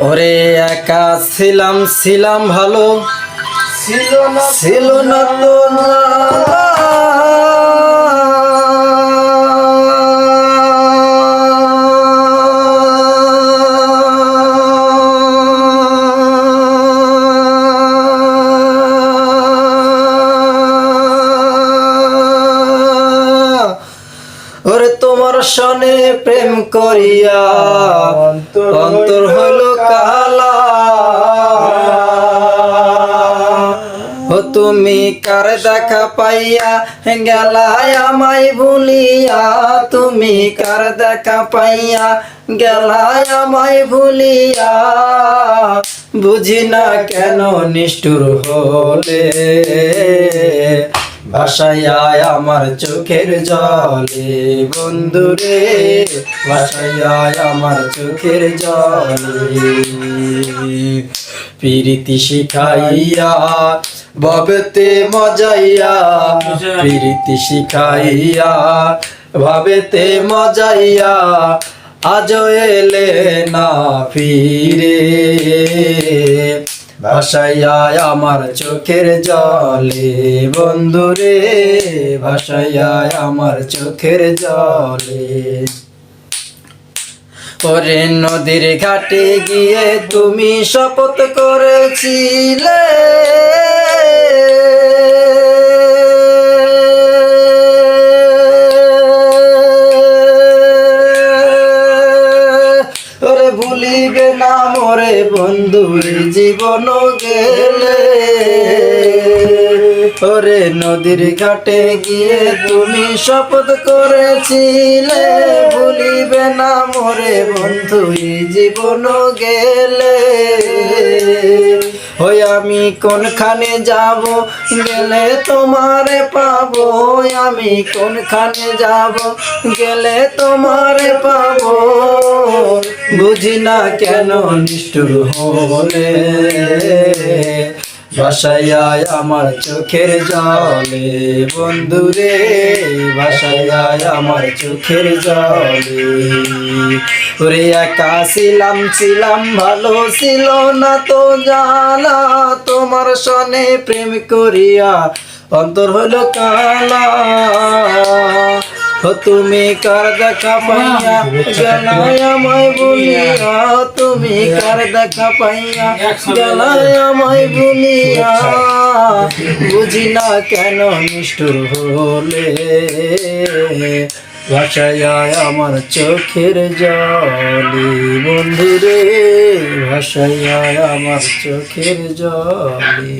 ওরে একা ছিলাম ছিলাম ভালো। ছিল না ছিল না তো ওরে সনে প্রেম করিয়া অন্তর হইল কালা। ও তুমি কার দেখা পাইয়া গেলায় আমায় ভুলিয়া? তুমি কার দেখা পাইয়া গেলায় আমায় ভুলিয়া? বুঝি না কেন নিষ্ঠুর হলে। ভাসাইয়ায় আমার চোখের জলে বন্ধুরে ভাসাইয়ায় আমার চোখের জলে। প্রীতি শিখাইয়া, ভবেতে মজাইয়া, প্রীতি শিখাইয়া, ভাবেতে মজাইয়া আজ এলে না ফিরে। ভাসাইয়া আমার চোখের জলে বন্ধুরে ভাসাইয়া আমার চোখের জলে। পরে নদীর ঘাটে গিয়ে তুমি শপথ করেছিলে। ভুলিবে না মোরে বন্ধু জীবন গেলে। ওরে নদীর ঘাটে গিয়ে তুমি শপথ করেছিলে। ভুলিবে না মোরে বন্ধু জীবন গেলে। ওই আমি কোনখানে যাব, গেলে তোমারে পাবো। আমি কোনখানে যাব, গেলে তোমারে পাবো। বুঝি না কেন নিষ্ঠুর হলে? ভাসাইয়ায় আমার চোখের জলে, বন্ধুরে ভাসাইয়ায় আমার চোখের জলে। ওরে একা ছিলাম ছিলাম, ভালো ছিল না তো জানা। তোমার সনে প্রেম করিয়া অন্তর হলো কালা। তুমি কার দেখা পাইয়া? জানাই আমায় বলিয়া। তুমি কার দেখা পাইয়া? জানাই আমায় বলিয়া। বুঝি না কেন নিষ্ঠুর হলে? ভাষায় আমার চোখের জলে। বন্ধুরে ভাষায় আমার চোখের জলে।